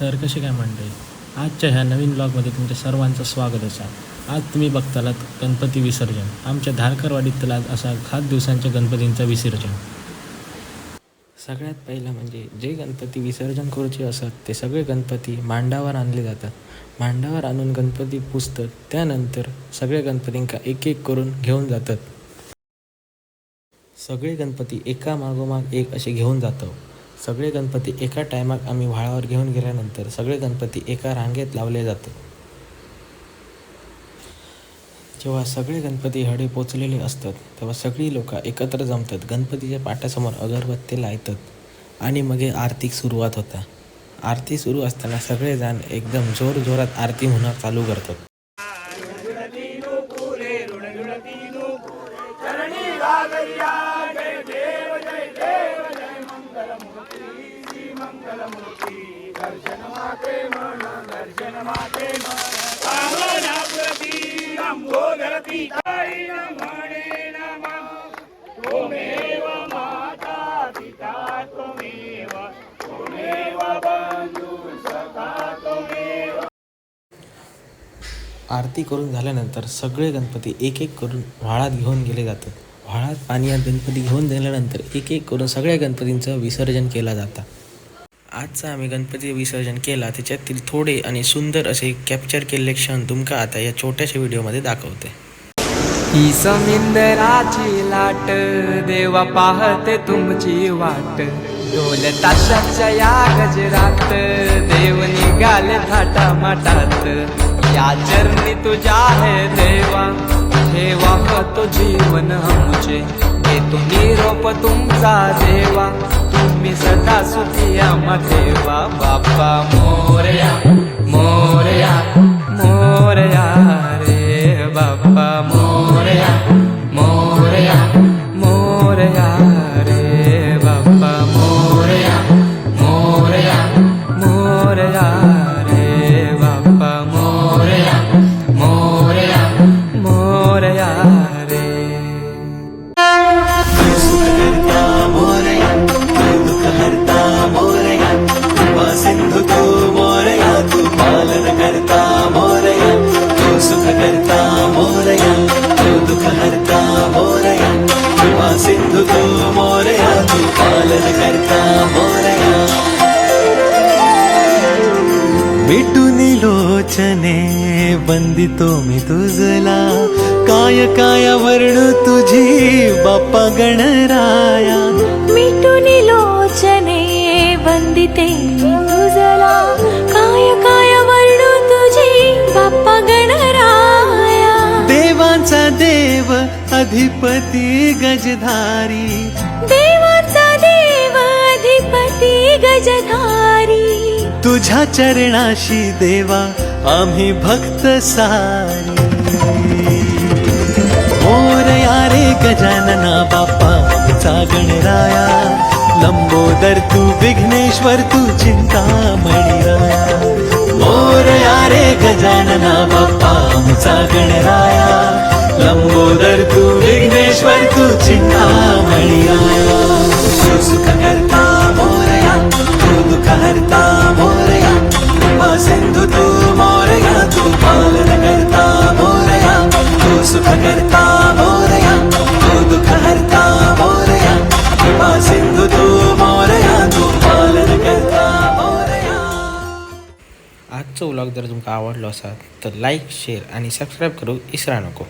तर कसे काय मंडळी? आजच्या ह्या नवीन ब्लॉगमध्ये तुमच्या सर्वांचं स्वागत असा. आज तुम्ही बघतालात गणपती विसर्जन. आमच्या धारकरवाडीतला असा खास दिवसांच्या गणपतींचं विसर्जन. सगळ्यात पहिलं म्हणजे जे गणपती विसर्जन करूचे असत ते सगळे गणपती मांडावर आणले जातात. मांडावर आणून गणपती पुजतात त्यानंतर सगळे गणपतींका एक एक करून घेऊन जातात. सगळे गणपती एका मागोमाग एक असे घेऊन जातो. सगळे गणपती एका टायमात आम्ही व्हाळावर घेऊन गेल्यानंतर सगळे गणपती एका रांगेत लावले जातात जेव्हा सगळे गणपती हडे पोचलेले असतात तेव्हा सगळी लोक एकत्र जमतात. गणपतीच्या पाट्यासमोर अगरबत्ती लायतात आणि मग आरतीक सुरुवात होता. आरती सुरू असताना सगळेजण एकदम जोर जोरात आरती होणं चालू करतात. आरती करून झाल्यानंतर सगळे गणपती एक एक करून व्हाळात घेऊन गेले जातात. व्हाळात पाणी आणि गणपती घेऊन गेल्यानंतर एक एक करून सगळ्या गणपतींचं विसर्जन केलं जातं. आजचं आम्ही गणपती विसर्जन केला त्याच्यातील थोडे आणि सुंदर असे कॅप्चर केलेले क्षण तुमका आता या छोट्याशा व्हिडिओमध्ये दाखवते. ही समिंदराची लाट देवा पाहते तुमची वाट. ढोल ताशाच्या या गजरात देव निघाले थाटा माटात या चरणी तुझ्या आहे देवा ठेवा तो जीवन आमचे. हे तुम्ही रोप तुमचा देवा तुम्ही सदा सुखी आम्हा ठेवा बाप्पा मोरया. सुखकर्ता मोरया तू दुःखहर्ता मोरया कृपा सिंधु तू मोरया तू पालन करता मोरया मिटुनी लोचने बंदितो मी तुझला काय काय वर्णू तुझी बाप्पा गणराया मिटुनी लोचने वंदिते अधिपती गजधारी। देवाचा देव अधिपती गजधारी। तुझ्या चरणाशी देवा आम्ही भक्त सारी। मोरया रे गजानना बाप्पा आमचा गणराया। लंबोदर तू विघ्नेश्वर तू चिंतामणी राया। मोरया रे गजानना बाप्पा आमचा गणराया। ईश्वर तू चिंतामणी तू सुख करता मोरया तू दुःख हरता मोरया कृपा सिंधु तू मोरया तू पालन करता मोरया तू सुख करता मोरया तू दुःख हरता मोरया कृपा सिंधु तू मोरया तू पालन करता मोरया। आजचा व्लॉग जर तुमका आवडलो असाल तर लाईक शेअर आणि सबस्क्राईब करू इसरा नको.